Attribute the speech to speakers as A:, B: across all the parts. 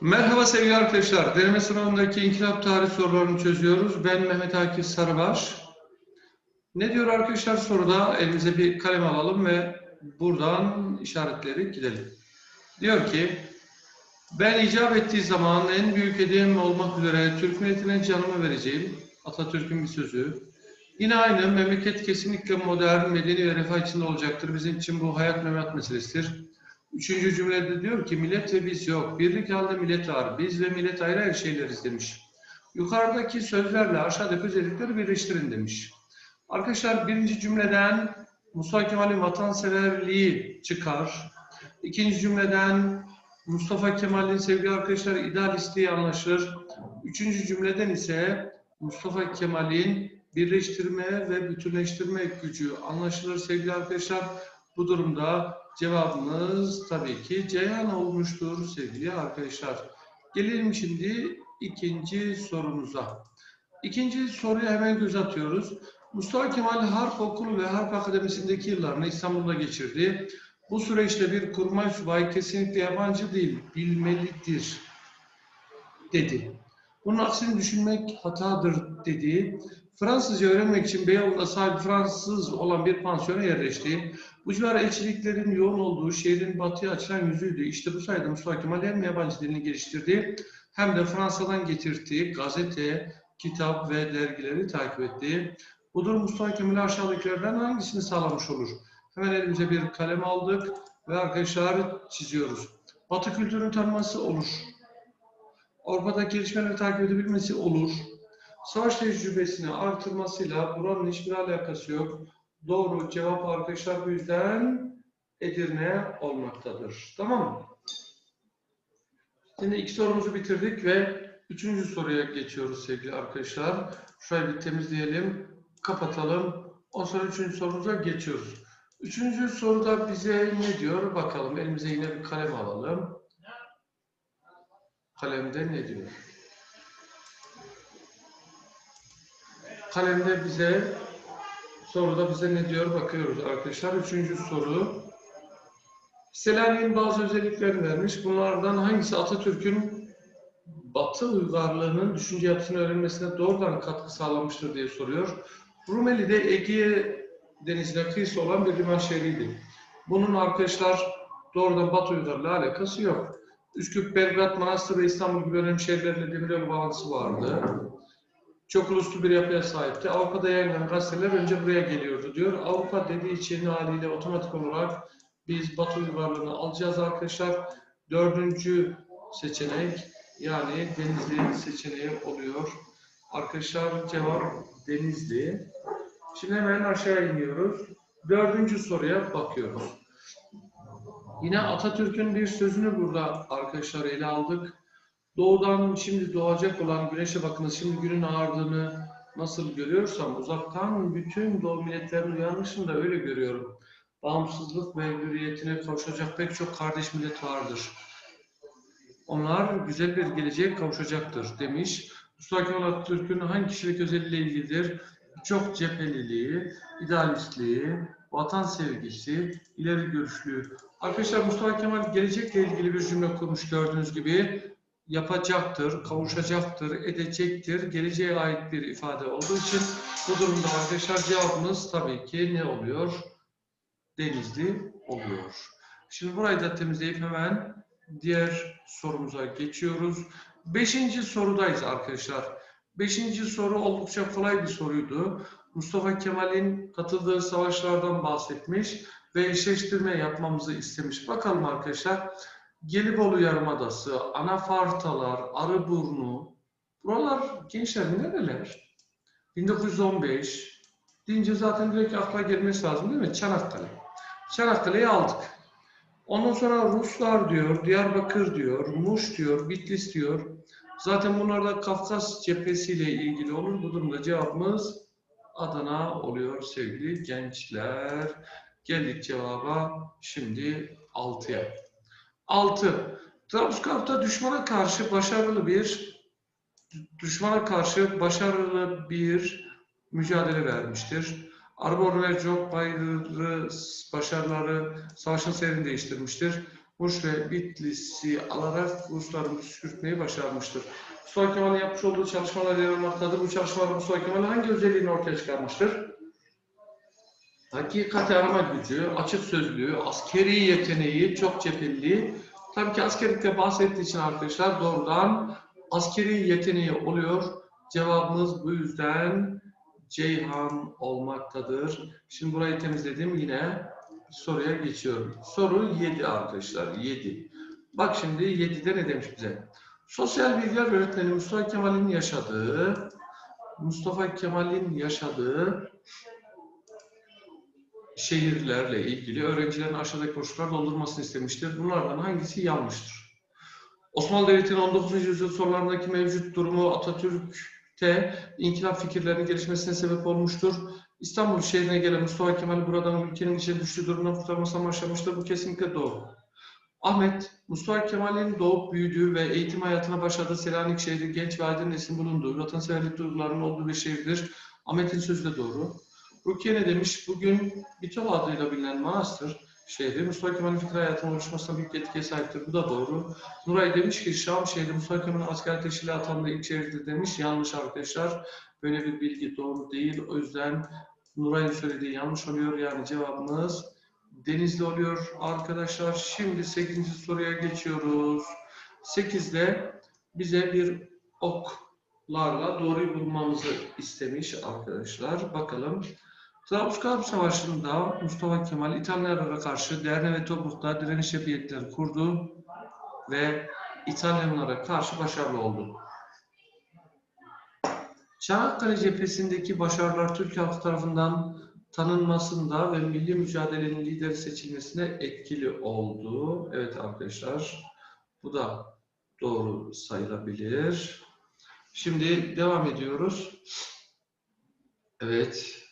A: Merhaba sevgili arkadaşlar. Deneme sınavındaki inkılap tarih sorularını çözüyoruz. Ben Mehmet Akif Sarıbaş. Ne diyor arkadaşlar soruda? Elimize bir kalem alalım ve buradan işaretleri gidelim. Diyor ki, ben icap ettiği zaman en büyük hediyem olmak üzere Türk milletine canımı vereceğim. Atatürk'ün bir sözü. Yine aynı memleket kesinlikle modern, medeni ve refah içinde olacaktır. Bizim için bu hayat memat meselesidir. Üçüncü cümlede diyor ki millet biz yok. Birlik halde millet var. Biz ve millet ayrı ayrı şeyleriz demiş. Yukarıdaki sözlerle aşağıdaki özellikleri birleştirin demiş. Arkadaşlar birinci cümleden Mustafa Kemal'in vatanseverliği çıkar. İkinci cümleden Mustafa Kemal'in sevgili arkadaşlar idealistliği anlaşılır. Üçüncü cümleden ise Mustafa Kemal'in birleştirme ve bütünleştirme gücü anlaşılır sevgili arkadaşlar. Bu durumda cevabımız tabii ki Ceyhan olmuştur sevgili arkadaşlar. Gelelim şimdi ikinci sorumuza. İkinci soruya hemen göz atıyoruz. Mustafa Kemal Harp Okulu ve Harp Akademisi'ndeki yıllarını İstanbul'da geçirdi. Bu süreçte bir kurmay subayı kesinlikle yabancı değil, bilmelidir dedi. Bunun aksini düşünmek hatadır dedi. Fransızca öğrenmek için Beyoğlu'nda sahibi Fransız olan bir pansiyona yerleşti. Bu civar elçiliklerin yoğun olduğu şehrin batıya açılan yüzüydü. İşte bu sayede Mustafa Kemal hem yabancı dilini geliştirdi hem de Fransa'dan getirdiği gazete, kitap ve dergileri takip etti. Bu durum Mustafa Kemal'e aşağıdakilerden hangisini sağlamış olur? Hemen elimize bir kalem aldık ve arkadaşlar çiziyoruz. Batı kültürünü tanıması olur. Avrupa'daki gelişmeleri takip edebilmesi olur. Savaş tecrübesini artırmasıyla buranın hiçbir alakası yok. Doğru cevap arkadaşlar bu yüzden Edirne olmaktadır. Tamam mı? Şimdi iki sorumuzu bitirdik ve üçüncü soruya geçiyoruz sevgili arkadaşlar. Şurayı bir temizleyelim, kapatalım. Ondan sonra üçüncü sorumuza geçiyoruz. Üçüncü soruda bize ne diyor? Bakalım elimize yine bir kalem alalım. Kalemde ne diyor? Kalemde bize soruda bize ne diyor bakıyoruz arkadaşlar. Üçüncü soru. Selanik'in bazı özelliklerini vermiş. Bunlardan hangisi Atatürk'ün Batı uygarlığının düşünce yapısını öğrenmesine doğrudan katkı sağlamıştır diye soruyor. Rumeli de Ege denizine kıyısı olan bir liman şehriydi. Bunun arkadaşlar doğrudan Batı uygarlığı alakası yok. Üsküp, Belgrad, Manastır ve İstanbul gibi önemli şehirlerle demiryolu bağlantısı vardı. Çok uluslu bir yapıya sahipti. Avrupa'da yayınlanan gazeteler önce buraya geliyordu diyor. Avrupa dediği için haliyle otomatik olarak biz Batı uygarlığını alacağız arkadaşlar. Dördüncü seçenek yani Denizli seçeneği oluyor. Arkadaşlar cevap Denizli. Şimdi hemen aşağı iniyoruz. Dördüncü soruya bakıyoruz. Yine Atatürk'ün bir sözünü burada arkadaşlar ele aldık. Doğudan şimdi doğacak olan güneşe bakınız. Şimdi günün ağardığını nasıl görüyorsam uzaktan bütün doğu milletlerin uyanışını da öyle görüyorum. Bağımsızlık ve hürriyetine kavuşacak pek çok kardeş millet vardır. Onlar güzel bir geleceğe kavuşacaktır demiş. Mustafa Kemal Atatürk'ün hangi kişilik özelliğiyle ilgilidir? Çok cepheliliği, idealistliği, vatan sevgisi, ileri görüşlüğü. Arkadaşlar Mustafa Kemal gelecekle ilgili bir cümle kurmuş gördüğünüz gibi yapacaktır, kavuşacaktır, edecektir, geleceğe ait bir ifade olduğu için bu durumda arkadaşlar cevabımız tabii ki ne oluyor? Denizli oluyor. Şimdi burayı da temizleyip hemen diğer sorumuza geçiyoruz. Beşinci sorudayız arkadaşlar. Beşinci soru oldukça kolay bir soruydu. Mustafa Kemal'in katıldığı savaşlardan bahsetmiş ve eşleştirme yapmamızı istemiş. Bakalım arkadaşlar. Gelibolu Yarımadası, Anafartalar, Arıburnu, buralar gençler nereler? 1915 deyince zaten direkt akla gelmesi lazım değil mi? Çanakkale. Çanakkale'yi aldık. Ondan sonra Ruslar diyor, Diyarbakır diyor, Muş diyor, Bitlis diyor. Zaten bunlar da Kafkas cephesiyle ilgili olur. Bu durumda cevabımız Adana oluyor sevgili gençler. Geldik cevaba şimdi 6'ya. 6. Trablusgarp'ta düşmana karşı başarılı bir düşmana karşı başarılı bir mücadele vermiştir. Arbor ve Job Bayırı başarıları savaşın seyrini değiştirmiştir. Muş ve Bitlis'i alarak Rusların püskürtmeyi başarmıştır. Mustafa Kemal'in yapmış olduğu çalışmalar yer almaktadır. Bu çalışmalar Mustafa Kemal hangi özelliğini ortaya çıkarmıştır? Hakikati arama gücü, açık sözlüğü, askeri yeteneği, çok cepheliliği. Tabii ki askerlikte bahsettiği için arkadaşlar doğrudan askeri yeteneği oluyor. Cevabımız bu yüzden Ceyhan olmaktadır. Şimdi burayı temizledim yine soruya geçiyorum. Soru 7 arkadaşlar 7. Bak şimdi 7'de ne demiş bize? Sosyal bilgiler öğretmeni Mustafa Kemal'in yaşadığı Mustafa Kemal'in yaşadığı şehirlerle ilgili öğrencilerin aşağıdaki boşluklar doldurmasını istemiştir. Bunlardan hangisi yanlıştır? Osmanlı Devleti'nin 19. yüzyıl sorularındaki mevcut durumu Atatürk'te inkılap fikirlerinin gelişmesine sebep olmuştur. İstanbul şehrine gelen Mustafa Kemal buradan ülkenin içine düştüğü durumdan kurtarmasına başlamıştır. Bu kesinlikle doğru. Ahmet, Mustafa Kemal'in doğup büyüdüğü ve eğitim hayatına başladığı Selanik şehri genç ve aydın neslin bulunduğu, vatanseverlik duygularının olduğu bir şehirdir. Ahmet'in sözü de doğru. Rukiye ne demiş? Bugün Bitol adıyla bilinen Manastır şehri Mustafa Kemal'in fikir hayatının oluşmasına büyük etkiye sahiptir. Bu da doğru. Nuray demiş ki Şam şehri Mustafa Kemal'in asker teşkili atandığı ilk demiş. Yanlış arkadaşlar. Böyle bir bilgi doğru değil. O yüzden Nuray'ın söylediği yanlış oluyor. Yani cevabımız Denizli oluyor arkadaşlar. Şimdi 8. soruya geçiyoruz. 8'de bize bir oklarla doğruyu bulmamızı istemiş arkadaşlar. Bakalım. Trablusgarp Savaşı'nda Mustafa Kemal İtalyanlara karşı Derne ve Tobruk'ta direniş yapıyetleri kurdu ve İtalyanlara karşı başarılı oldu. Çanakkale cephesindeki başarılar Türk halkı tarafından tanınmasında ve milli mücadelenin lideri seçilmesine etkili oldu. Evet arkadaşlar, bu da doğru sayılabilir. Şimdi devam ediyoruz. Evet,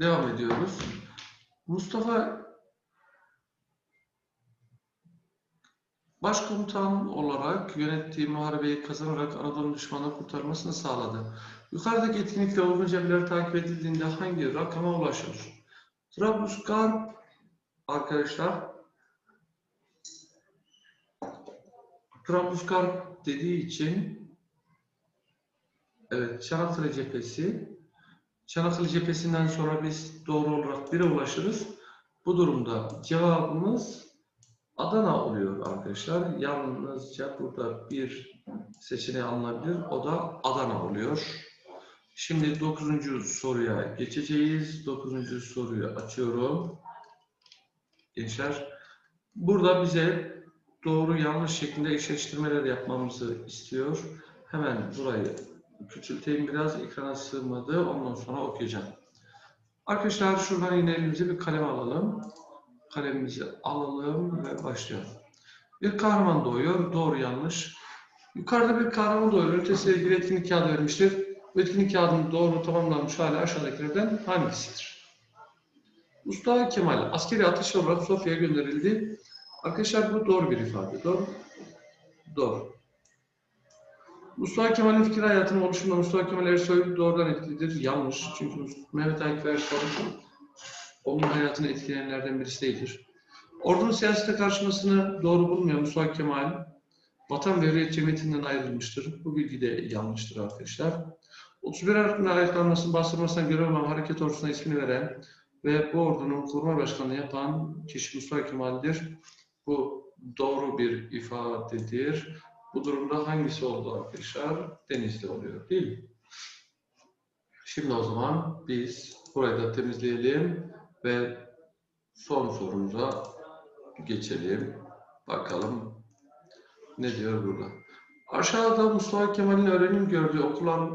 A: devam ediyoruz. Mustafa Başkomutan olarak yönettiği muharebeyi kazanarak Anadolu düşmanı kurtarmasını sağladı. Yukarıdaki etkinlikle uygun cebirler takip edildiğinde hangi rakama ulaşılır? Trablusgarp arkadaşlar Trablusgarp dediği için evet Çanakkale cephesi Çanakkale cephesinden sonra biz doğru olarak 1'e ulaşırız. Bu durumda cevabımız Adana oluyor arkadaşlar. Yalnızca burada bir seçeneği alınabilir. O da Adana oluyor. Şimdi 9. soruya geçeceğiz. 9. soruyu açıyorum. Gençler. Burada bize doğru yanlış şeklinde eşleştirmeler yapmamızı istiyor. Hemen burayı küçülteyim biraz. Ekrana sığmadı. Ondan sonra okuyacağım. Arkadaşlar şuradan yine elimize bir kalem alalım. Kalemimizi alalım ve başlayalım. Bir kahraman doğuyor. Doğru yanlış. Yukarıda bir kahraman doğuyor. Ötesiyle ilgili etkinlik kağıdı vermiştir. Bu etkinlik kağıdının doğru tamamlanmış hali aşağıdakilerden hangisidir? Mustafa Kemal askeri ateş olarak Sofya'ya gönderildi. Arkadaşlar bu doğru bir ifade. Doğru. Doğru. Mustafa Kemal'in fikir hayatının oluşumunda Mustafa Kemal Ersoy doğrudan etkilidir. Yanlış. Çünkü Mehmet Akif Ersoy onun hayatını etkileyenlerden birisi değildir. Ordunun siyasete karışmasını doğru bulmuyor Mustafa Kemal. Vatan ve Hürriyet Cemiyeti'nden ayrılmıştır. Bu bilgi de yanlıştır arkadaşlar. 31 Aralık'ın ayaklanmasını bastırmasına göre olan hareket ordusuna ismini veren ve bu ordunun kurma başkanlığı yapan kişi Mustafa Kemal'dir. Bu doğru bir ifadedir. Bu durumda hangisi oldu arkadaşlar? Denizli oluyor değil mi? Şimdi o zaman biz burayı da temizleyelim ve son sorumuza geçelim. Bakalım ne diyor burada. Aşağıda Mustafa Kemal'in öğrenim gördüğü okullar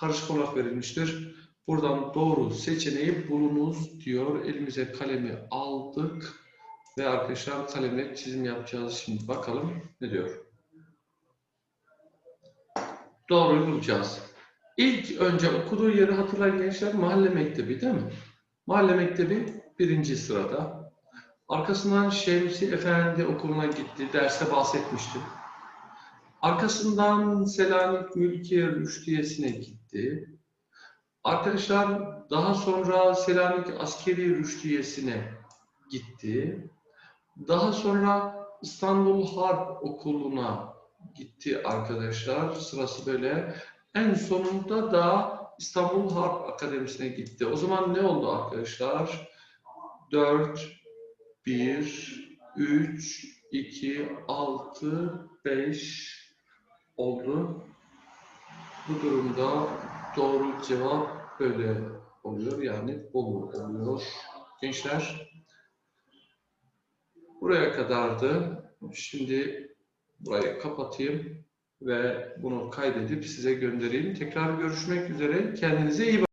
A: karışık olarak verilmiştir. Buradan doğru seçeneği bulunuz diyor. Elimize kalemi aldık ve arkadaşlar kalemle çizim yapacağız. Şimdi bakalım ne diyor. Doğruyu bulacağız. İlk önce okuduğu yeri hatırlayın gençler mahalle mektebi değil mi? Mahalle mektebi birinci sırada. Arkasından Şemsi Efendi okuluna gitti. Derste bahsetmiştim. Arkasından Selanik Mülkiye Rüştiyesi'ne gitti. Arkadaşlar daha sonra Selanik Askeri Rüştiyesi'ne gitti. Daha sonra İstanbul Harp Okulu'na gitti arkadaşlar. Sırası böyle. En sonunda da İstanbul Harp Akademisi'ne gitti. O zaman ne oldu arkadaşlar? 4, 1, 3, 2, 6, 5 oldu. Bu durumda doğru cevap böyle oluyor. Yani Bolu oluyor. Gençler buraya kadardı. Şimdi burayı kapatayım ve bunu kaydedip size göndereyim. Tekrar görüşmek üzere. Kendinize iyi bakın.